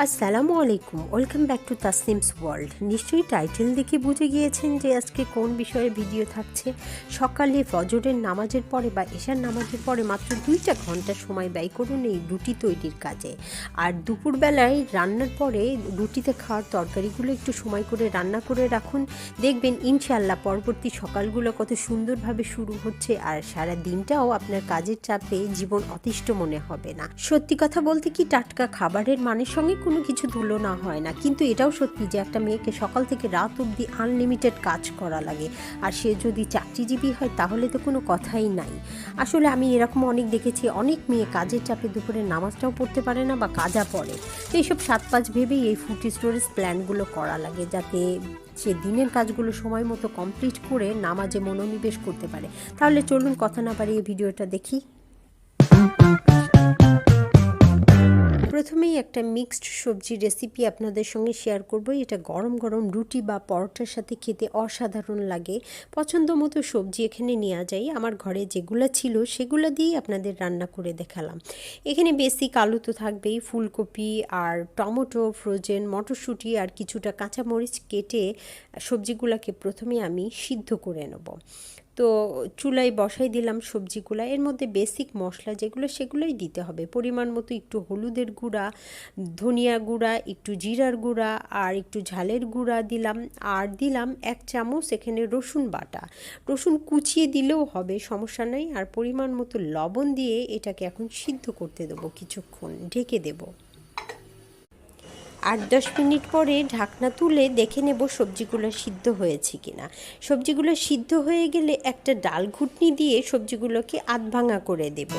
আসসালামু আলাইকুম, welcome back to Tasnim's world. নিশ্চয়ই টাইটেল দেখে বুঝে গিয়েছেন যে আজকে কোন বিষয়ে ভিডিও থাকছে। সকালে ফজরের নামাজের পরে বা এশার নামাজের পরে মাত্র দুইটা ঘণ্টা সময় ব্যয় করুন এই রুটি তৈরির কাজে। আর দুপুরবেলায় রান্নার পরে রুটিতে খাওয়ার তরকারিগুলো একটু সময় করে রান্না করে রাখুন। দেখবেন ইনশাল্লাহ পরবর্তী সকালগুলো কত সুন্দরভাবে শুরু হচ্ছে আর সারা দিনটাও আপনার কাজের চাপে জীবন অতিষ্ঠ মনে হবে না। সত্যি কথা বলতে কি টাটকা খাবারের মানের সঙ্গে কোনো কিছু তুলনা হয় না। কিন্তু এটাও সত্যি যে একটা মেয়েকে সকাল থেকে রাত অবধি আনলিমিটেড কাজ করা লাগে। আর সে যদি চাকরিজীবী হয়, তাহলে তো কোনো কথাই নাই। আসলে আমি এরকম অনেক দেখেছি, অনেক মেয়ে কাজের চাপে দুপুরে নামাজটাও পড়তে পারে না বা কাজা পড়ে। তো এইসব সাত পাঁচ ভেবেই এই ফুড স্টোরেজ প্ল্যানগুলো করা লাগে যাতে সে দিনের কাজগুলো সময় মতো কমপ্লিট করে নামাজে মনোনিবেশ করতে পারে। তাহলে চলুন কথা না পারিয়ে ভিডিওটা দেখি। প্রথমেই একটা মিক্সড সবজি রেসিপি আপনাদের সঙ্গে শেয়ার করব। এটা গরম গরম রুটি বা পরোটার সাথে খেতে অসাধারণ লাগে। পছন্দ মতো সবজি এখানে নেওয়া যায়। আমার ঘরে যেগুলো ছিল সেগুলো দিয়েই আপনাদের রান্না করে দেখালাম। এখানে বেসিক আলু তো থাকবেই, ফুলকপি আর টমেটো ফ্রোজেন মটরশুঁটি আর কিছুটা কাঁচামরিচ কেটে সবজিগুলোকে প্রথমে আমি সিদ্ধ করে নেব। তো চুলায় বসাই দিলাম সবজিগুলো। এর মধ্যে বেসিক মশলা যেগুলো সেগুলোই দিতে হবে। পরিমাণ মতো একটু হলুদের গুঁড়া, ধনিয়া গুঁড়া, একটু জিরার গুঁড়া আর একটু ঝালের গুঁড়া দিলাম। আর দিলাম এক চামচ এখানে রসুন বাটা। রসুন কুচিয়ে দিলেও হবে, সমস্যা নেই। আর পরিমাণ মতো লবণ দিয়ে এটাকে এখন সিদ্ধ করতে দেবো, কিছুক্ষণ ঢেকে দেবো। আট দশ মিনিট পরে ঢাকনা তুলে দেখে নেব সবজিগুলো সিদ্ধ হয়েছে কিনা। সবজিগুলো সিদ্ধ হয়ে গেলে একটা ডাল ঘুটনি দিয়ে সবজিগুলোকে আধ ভাঙা করে দেব।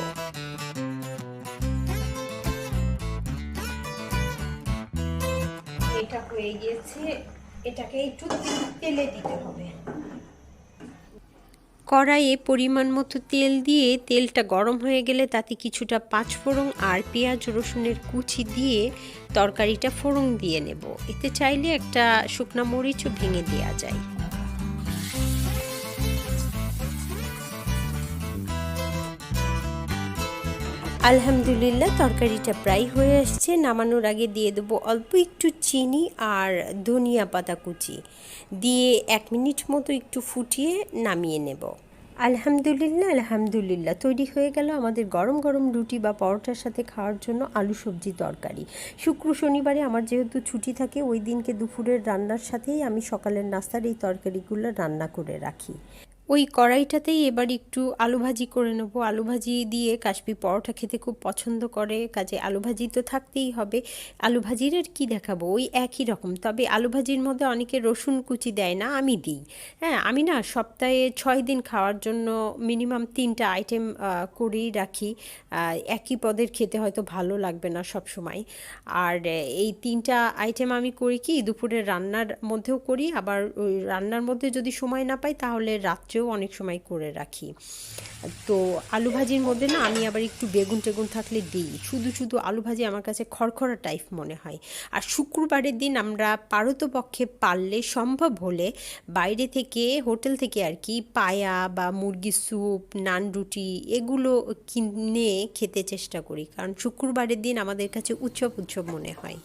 এটা হয়ে গিয়েছে, এটাকে একটু তেলে দিতে হবে। কড়াইয়ে পরিমাণ মতো তেল দিয়ে তেলটা গরম হয়ে গেলে তাতে কিছুটা পাঁচফোড়ন আর পেঁয়াজ রসুনের কুচি দিয়ে তরকারিটা ফোড়ন দিয়ে নেব। এতে চাইলে একটা শুকনা মরিচও ভেঙে দেওয়া যায়। আলহামদুলিল্লাহ, তরকারিটা প্রায় হয়ে আসছে। নামানোর আগে দিয়ে দেবো অল্প একটু চিনি আর ধনিয়া পাতা কুচি। দিয়ে এক মিনিট মতো একটু ফুটিয়ে নামিয়ে নেব। আলহামদুলিল্লাহ আলহামদুলিল্লাহ। তৈরি হয়ে গেল আমাদের গরম গরম রুটি বা পরোটার সাথে খাওয়ার জন্য আলু সবজি তরকারি। শুক্র শনিবারে আমার যেহেতু ছুটি থাকে, ওই দিনকে দুপুরের রান্নার সাথেই আমি সকালের নাস্তার এই তরকারিগুলো রান্না করে রাখি। ওই কড়াইটাতেই এবার একটু আলু ভাজি করে নেব। আলু ভাজি দিয়ে কাশ্মীর পরোটা খেতে খুব পছন্দ করে, কাজে আলু ভাজি তো থাকতেই হবে। আলু ভাজির আর কী দেখাবো? ওই একই রকম। তবে আলু ভাজির মধ্যে অনেকে রসুন কুচি দেয় না, আমি দিই। হ্যাঁ আমি না সপ্তাহে ছয় দিন খাওয়ার জন্য মিনিমাম তিনটা আইটেম করেই রাখি। একই পদের খেতে হয়তো ভালো লাগবে না সব সময় আর এই তিনটা আইটেম আমি করি কি দুপুরের রান্নার মধ্যেও করি। আবার ওই রান্নার মধ্যে যদি সময় না পাই, তাহলে রাত্রে রাত্রেও অনেক সময় করে রাখি। তো আলু ভাজির মধ্যে না আমি আবার একটু বেগুন টেগুন থাকলে দিই। শুধু শুধু আলু ভাজি আমার কাছে খড়খড়া টাইপ মনে হয়। আর শুক্রবারের দিন আমরা পারতপক্ষে পারলে সম্ভব হলে বাইরে থেকে, হোটেল থেকে আর কি পায়া বা মুরগির স্যুপ, নান রুটি এগুলো কিনে খেতে চেষ্টা করি। কারণ শুক্রবারের দিন আমাদের কাছে উৎসব উৎসব মনে হয়।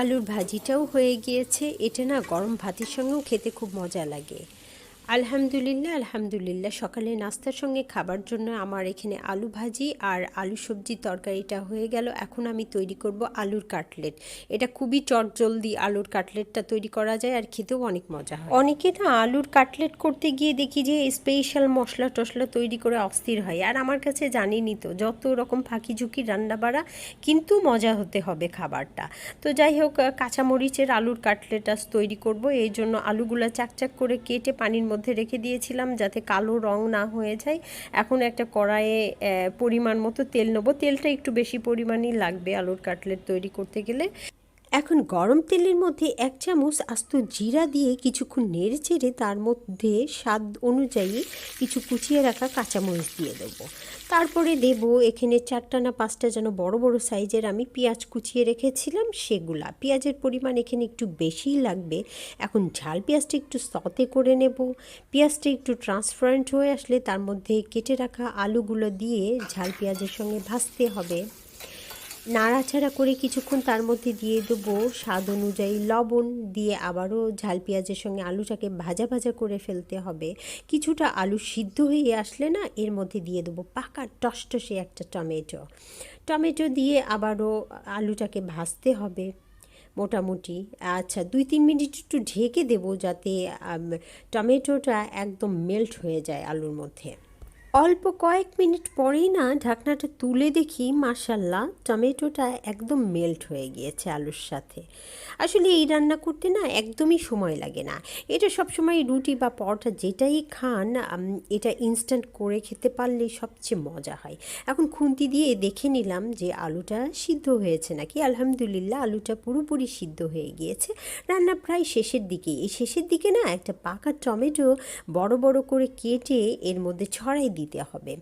আলুর ভাজিটাও হয়ে গিয়েছে। এটা না গরম ভাতের সঙ্গেও খেতে খুব মজা লাগে। আলহামদুলিল্লাহ আলহামদুলিল্লাহ। সকালে নাস্তার সঙ্গে খাবার জন্য আমার এখানে আলু ভাজি আর আলু সবজি তরকারিটা হয়ে গেল। এখন আমি তৈরি করব আলুর কাটলেট। এটা খুবই চটজলদি আলুর কাটলেটটা তৈরি করা যায় আর খেতেও অনেক মজা হয়। অনেকে না আলুর কাটলেট করতে গিয়ে দেখি যে স্পেশাল মশলা টশলা তৈরি করে অস্থির হয়। আর আমার কাছে জানিনি তো, যত রকম ফাঁকি ঝুঁকি রান্না বাড়া কিন্তু মজা হতে হবে খাবারটা। তো যাই হোক, কাঁচামরিচের আলুর কাটলেট আজ তৈরি করব। এই জন্য আলুগুলো চাকচাক করে কেটে পানির মধ্যে মধ্যে রেখে দিয়েছিলাম যাতে কালো রং না হয়ে যায়। এখন একটা কড়াইয়ে পরিমাণ মতো তেল নেব। তেলটা একটু বেশি পরিমাণই লাগবে আলুর কাটলেট তৈরি করতে গেলে। এখন গরম তেলের মধ্যে এক চামচ আস্ত জিরা দিয়ে কিছুক্ষণ নেড়ে চেড়ে তার মধ্যে স্বাদ অনুযায়ী কিছু কুচিয়ে রাখা কাঁচামরিচ দিয়ে দেবো। তারপরে দেব এখানে চারটা না পাঁচটা যেন বড় বড় সাইজের আমি পেঁয়াজ কুচিয়ে রেখেছিলাম, সেগুলা। পেঁয়াজের পরিমাণ এখানে একটু বেশিই লাগবে। এখন ঝাল পেঁয়াজটা একটু সতে করে নেব। পেঁয়াজটা একটু ট্রান্সপারেন্ট হয়ে আসলে তার মধ্যে কেটে রাখা আলুগুলো দিয়ে ঝাল পেঁয়াজের সঙ্গে ভাজতে হবে। নাড়াচাড়া করে কিছুক্ষণ তার মধ্যে দিয়ে দেবো স্বাদ অনুযায়ী লবণ দিয়ে আবারও ঝাল পেঁয়াজের সঙ্গে আলুটাকে ভাজা ভাজা করে ফেলতে হবে। কিছুটা আলু সিদ্ধ হয়ে আসলে না, এর মধ্যে দিয়ে দেবো পাকা টসটসে একটা টমেটো। টমেটো দিয়ে আবারও আলুটাকে ভাজতে হবে মোটামুটি। আচ্ছা দুই তিন মিনিট একটু ঢেকে দেবো যাতে টমেটোটা একদম মেল্ট হয়ে যায় আলুর মধ্যে। অল্প কয়েক মিনিট পরেই না ঢাকনাটা তুলে দেখি মার্শাল্লাহ টমেটোটা একদম মেল্ট হয়ে গিয়েছে আলুর সাথে। আসলে এই রান্না করতে না একদমই সময় লাগে না। এটা সবসময় রুটি বা পরোটা যেটাই খান এটা ইনস্ট্যান্ট করে খেতে পারলে সবচেয়ে মজা হয়। এখন খুন্তি দিয়ে দেখে নিলাম যে আলুটা সিদ্ধ হয়েছে নাকি। আলহামদুলিল্লাহ, আলুটা পুরোপুরি সিদ্ধ হয়ে গিয়েছে। রান্না প্রায় শেষের দিকে এই শেষের দিকে না একটা পাকা টমেটো বড় বড় করে কেটে এর মধ্যে ছড়াই দিতে হবে।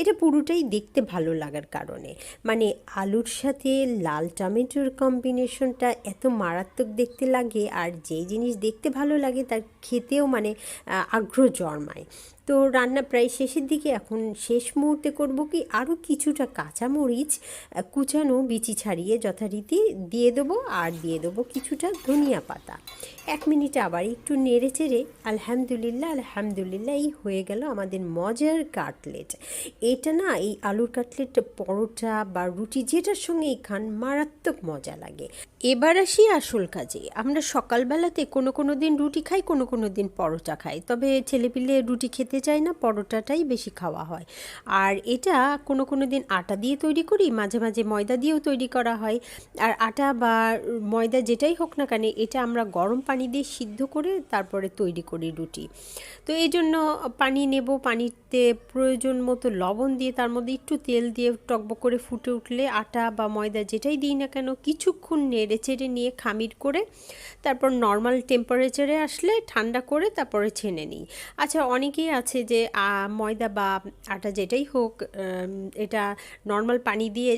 এটা পুরোটাই দেখতে ভালো লাগার কারণে। মানে আলুর সাথে লাল টমেটোর কম্বিনেশনটা এত মারাত্মক দেখতে লাগে আর যেই জিনিস দেখতে ভালো লাগে তার খেতেও মানে আগ্রহ জন্মায়। তো রান্না প্রায় শেষের দিকে। এখন শেষ মুহূর্তে করব কি আরও কিছুটা কাঁচামরিচ কুচানো বিচি ছাড়িয়ে যথারীতি দিয়ে দেবো আর দিয়ে দেবো কিছুটা ধনিয়া পাতা। এক মিনিট আবার একটু নেড়ে চেড়ে আলহামদুলিল্লাহ আলহামদুলিল্লাহ, এই হয়ে গেল আমাদের মজার কাটলেট। এটা না এই আলুর কাটলেট পরোটা বা রুটি যেটার সঙ্গেই খান মারাত্মক মজা লাগে। এবার আসি আসল কাজে। আমরা সকালবেলাতে কোনো কোনো দিন রুটি খাই, কোনো কোনো দিন পরোটা খাই। তবে ছেলেপিলে রুটি খেতে চায় না, পরোটাটাই বেশি খাওয়া হয়। আর এটা কোনো কোনো দিন আটা দিয়ে তৈরি করি, মাঝে মাঝে ময়দা দিয়েও তৈরি করা হয়। আর আটা বা ময়দা যেটাই হোক না কেন, এটা আমরা গরম পানি দিয়ে সিদ্ধ করে তারপরে তৈরি করি রুটি। তো এই জন্য পানি নেব, পানিতে প্রয়োজন মতো লবণ দিয়ে তার মধ্যে একটু তেল দিয়ে টকবক করে ফুটে উঠলে আটা বা ময়দা যেটাই দিই না কেন, কিছুক্ষণ নেড়ে চেড়ে নিয়ে খামির করে তারপর নর্মাল টেম্পারেচারে আসলে ঠান্ডা করে তারপরে ছেনে নিই। আচ্ছা অনেকেই আছে যে ময়দা বা আটা যেটাই হোক এটা নর্মাল পানি দিয়ে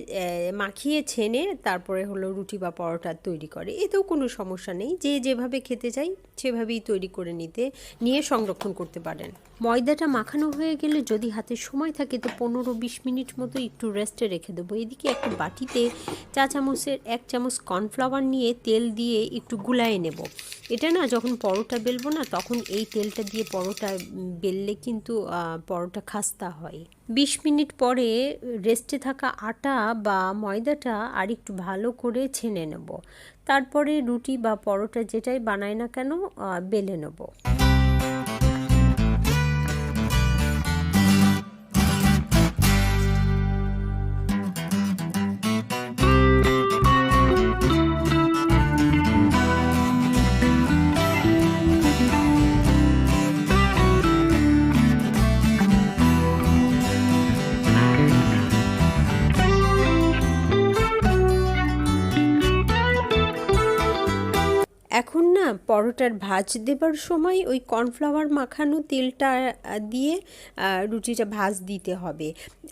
মাখিয়ে ছেনে তারপরে হলো রুটি বা পরোটা তৈরি করে। এতেও কোনো সমস্যা নেই। যে যেভাবে খেতে চাই, সেভাবেই তৈরি করে নিতে, নিয়ে সংরক্ষণ করতে পারেন। ময়দাটা মাখানো হয়ে গেলে যদি হাতে সময় থাকে তো পনেরো বিশ মিনিট মতো একটু রেস্টে রেখে দেবো। এদিকে একটা বাটিতে চা চামচের এক চামচ কর্নফ্লাওয়ার নিয়ে তেল দিয়ে একটু গুলায় নেব। এটা না যখন পরোটা বেলবো না তখন এই তেলটা দিয়ে পরোটা বেললে কিন্তু পরোটা খাস্তা হয়। বিশ মিনিট পরে রেস্টে থাকা আটা বা ময়দাটা আর একটু ভালো করে ছেনে নেব। তারপরে রুটি বা পরোটা যেটাই বানায় না কেন বেলে নেব। পরোটার ভাজ দেবার সময় ওই কর্নফ্লাওয়ার মাখানো তেলটা দিয়ে রুটিটা ভাজ দিতে হবে।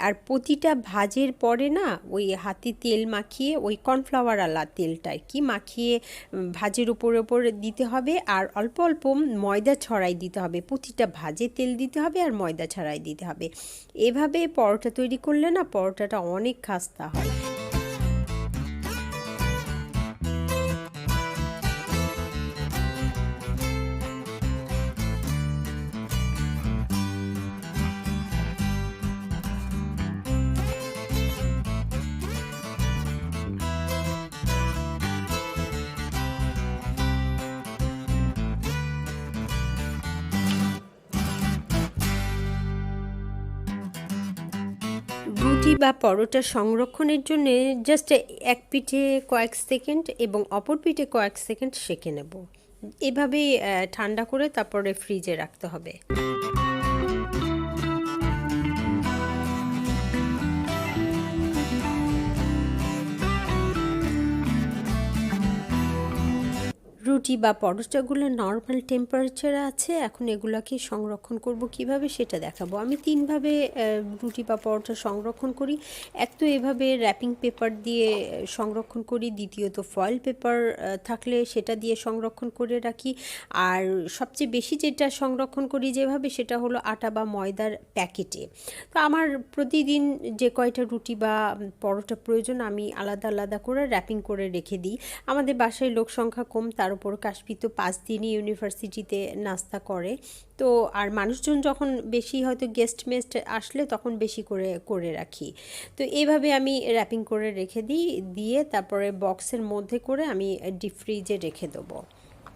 আর প্রতিটা ভাজের পরে না, ওই হাতে তেল মাখিয়ে ওই কর্নফ্লাওয়ার আলা তেলটা আর কি মাখিয়ে ভাজের উপর উপরে দিতে হবে আর অল্প অল্প ময়দা ছড়াই দিতে হবে। প্রতিটা ভাজে তেল দিতে হবে আর ময়দা ছড়াই দিতে হবে। এভাবে পরোটা তৈরি করলে না পরোটাটা অনেক খাস্তা হয়। রুটি বা পরোটা সংরক্ষণের জন্য জাস্ট এক পিঠে কয়েক সেকেন্ড এবং অপর পিঠে কয়েক সেকেন্ড সেঁকে নেব। এভাবেই ঠান্ডা করে তারপরে ফ্রিজে রাখতে হবে। রুটি বা পরোটাগুলো নর্মাল টেম্পারেচারে আছে, এখন এগুলোকে সংরক্ষণ করব কীভাবে সেটা দেখাবো। আমি তিনভাবে রুটি বা পরোটা সংরক্ষণ করি। এক তো এভাবে র্যাপিং পেপার দিয়ে সংরক্ষণ করি। দ্বিতীয়ত ফয়েল পেপার থাকলে সেটা দিয়ে সংরক্ষণ করে রাখি। আর সবচেয়ে বেশি যেটা সংরক্ষণ করি যেভাবে সেটা হলো আটা বা ময়দার প্যাকেটে তো আমার প্রতিদিন যে কয়টা রুটি বা পরোটা প্রয়োজন আমি আলাদা আলাদা করে র্যাপিং করে রেখে দিই। আমাদের বাসায় লোক সংখ্যা কম, তার উপর কাশ্মীর তো পাঁচ দিনই ইউনিভার্সিটিতে নাস্তা করে। তো আর মানুষজন যখন বেশি হয়তো গেস্ট মেস্ট আসলে তখন বেশি করে করে রাখি। তো এইভাবে আমি র্যাপিং করে রেখে দিই, দিয়ে তারপরে বক্সের মধ্যে করে আমি ডিপ ফ্রিজে রেখে দেবো।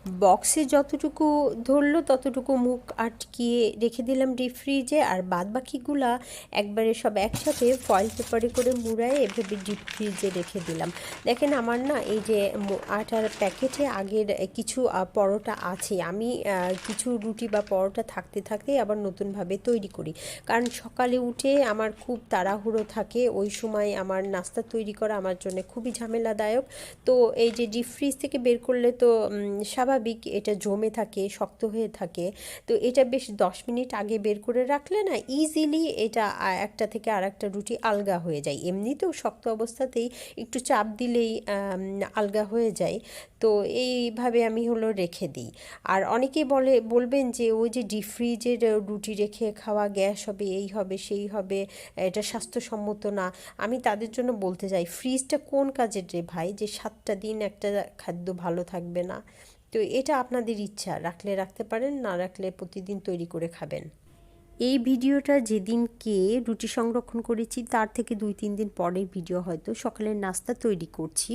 বক্সে যতটুকু ধরলো ততটুকু মুখ আটকিয়ে রেখে দিলাম ডিপ ফ্রিজে আর বাদ বাকিগুলা একবারে সব একসাথে ফয়েল পেপারে করে মুড়ায় এভাবে ডিপ ফ্রিজে রেখে দিলাম। দেখেন আমার না এই যে আটার প্যাকেটে আগের কিছু পরোটা আছে। আমি কিছু রুটি বা পরোটা থাকতে থাকতেই আবার নতুনভাবে তৈরি করি। কারণ সকালে উঠে আমার খুব তাড়াহুড়ো থাকে। ওই সময় আমার নাস্তা তৈরি করা আমার জন্য খুবই ঝামেলাদায়ক। তো এই যে ডিপ ফ্রিজ থেকে বের করলে তো উম, স্বাভাবিক এটা জমে থাকে, শক্ত হয়ে থাকে, তো এটা বেশ দশ মিনিট আগে বের করে রাখলে না ইজিলি এটা একটা থেকে আর একটা রুটি আলগা হয়ে যায়। এমনিতেও শক্ত অবস্থাতেই একটু চাপ দিলেই আলগা হয়ে যায়, তো এইভাবে আমি হলো রেখে দিই। আর অনেকেই বলে, বলবেন যে ওই যে ডিপ ফ্রিজের রুটি রেখে খাওয়া, গ্যাস হবে, এই হবে, সেই হবে, এটা স্বাস্থ্যসম্মত না। আমি তাদের জন্য বলতে চাই ফ্রিজটা কোন কাজের রে ভাই? যে সাতটা দিন একটা খাদ্য ভালো থাকবে না। তো এটা আপনাদের ইচ্ছা, রাখলে রাখতে পারেন, না রাখলে প্রতিদিন তৈরি করে খাবেন। এই ভিডিওটা যেদিনকে রুটি সংরক্ষণ করেছি, তার থেকে দুই তিন দিন পরের ভিডিও হয়তো সকালের নাস্তা তৈরি করছি।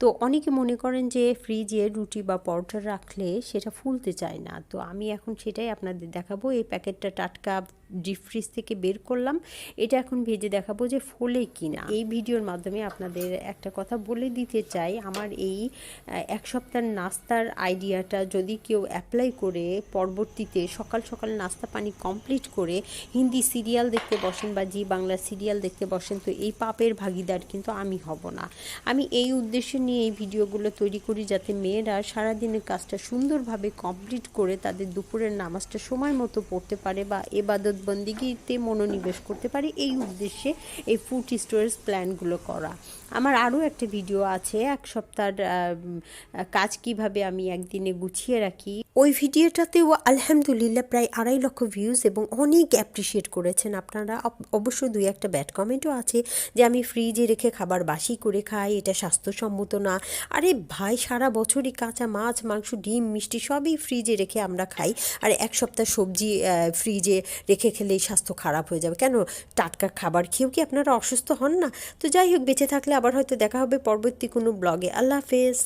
তো অনেকে মনে করেন যে ফ্রিজে রুটি বা পরোটা রাখলে সেটা ফুলতে চায় না। তো আমি এখন সেটাই আপনাদের দেখাবো। এই প্যাকেটটা টাটকা ডিপ ফ্রিজ থেকে বের করলাম। এটা এখন ভেজে দেখাবো যে ফোলে কিনা। এই ভিডিওর মাধ্যমে আপনাদের একটা কথা বলে দিতে চাই। আমার এই এক সপ্তাহের নাস্তার আইডিয়াটা যদি কেউ অ্যাপ্লাই করে পরবর্তীতে সকাল সকাল নাস্তা পানি কমপ্লিট করে হিন্দি সিরিয়াল দেখতে বসেন বা জি বাংলা সিরিয়াল দেখতে বসেন, তো এই পাপের ভাগিদার কিন্তু আমি হব না। আমি এই উদ্দেশ্য নিয়ে এই ভিডিওগুলো তৈরি করি যাতে মেয়েরা সারাদিনের কাজটা সুন্দরভাবে কমপ্লিট করে তাদের দুপুরের নামাজটা সময় মতো পড়তে পারে বা এবাদত বন্দিগিতে মনোনিবেশ করতে পারে। এই উদ্দেশ্যে এই ফুড স্টোরেজ প্ল্যানগুলো করা। আমার আরও একটা ভিডিও আছে, এক সপ্তাহের কাজ কীভাবে আমি একদিনে গুছিয়ে রাখি। ওই ভিডিওটাতেও আলহামদুলিল্লাহ প্রায় আড়াই লক্ষ ভিউজ এবং অনেক অ্যাপ্রিসিয়েট করেছেন আপনারা। অবশ্য দুই একটা ব্যাড কমেন্টও আছে যে আমি ফ্রিজে রেখে খাবার বাসি করে খাই, এটা স্বাস্থ্যসম্মত না। আরে ভাই, সারা বছরই কাঁচা মাছ, মাংস, ডিম, মিষ্টি সবই ফ্রিজে রেখে আমরা খাই। আর এক সপ্তাহ সবজি ফ্রিজে রেখে খেলেই স্বাস্থ্য খারাপ হয়ে যাবে। কেন? টাটকা খাবার খেয়েও কি আপনারা অসুস্থ হন না? তো যাই হোক, বেঁচে থাকলে আবার হয়তো দেখা হবে পরবর্তী কোনো ব্লগে। আল্লাহ হাফেজ।